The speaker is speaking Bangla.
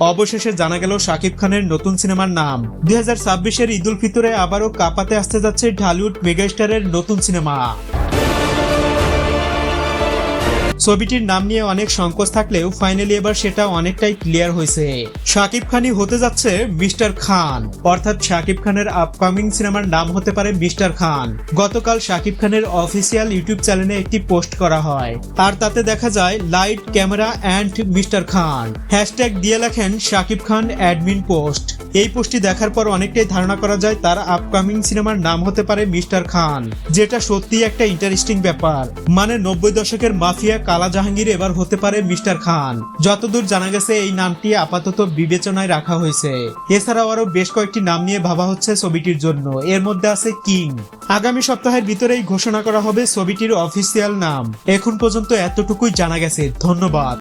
অবশেষে জানা গেল শাকিব খানের নতুন সিনেমার নাম। দুই হাজার ছাব্বিশের ঈদুল ফিতরে আবারও কাপাতে আসতে যাচ্ছে ঢালিউড মেগাস্টারের নতুন সিনেমা। ছবিটির নাম নিয়ে অনেক সংকোচ থাকলেও ফাইনালি এবার সেটা অনেকটাই ক্লিয়ার হয়েছে। শাকিব খানই হতে যাচ্ছে মিস্টার খান। অর্থাৎ শাকিব খানের আপকামিং সিনেমার নাম হতে পারে মিস্টার খান। গতকাল শাকিব খানের অফিসিয়াল ইউটিউব চ্যানেলে একটি পোস্ট করা হয়। আর তাতে দেখা যায় light camera and mister Khan. Hashtag দিয়ে লেখেন, শাকিব খান অ্যাডমিন পোস্ট এই পোস্টটি দেখার পর অনেকটাই ধারণা করা যায়, তার আপকামিং সিনেমার নাম হতে পারে মিস্টার খান। যেটা সত্যি একটা ইন্টারেস্টিং ব্যাপার। মানে নব্বই দশকের মাফিয়া কালা জাহাঙ্গীর এবার হতে পারে মিস্টার খান। যতদূর জানা গেছে, এই নামটি আপাতত বিবেচনায় রাখা হয়েছে। এছাড়াও আরও বেশ কয়েকটি নাম নিয়ে ভাবা হচ্ছে ছবিটির জন্য। এর মধ্যে আছে কিং। আগামী সপ্তাহের ভিতরেই ঘোষণা করা হবে ছবিটির অফিসিয়াল নাম। এখন পর্যন্ত এতটুকুই জানা গেছে। ধন্যবাদ।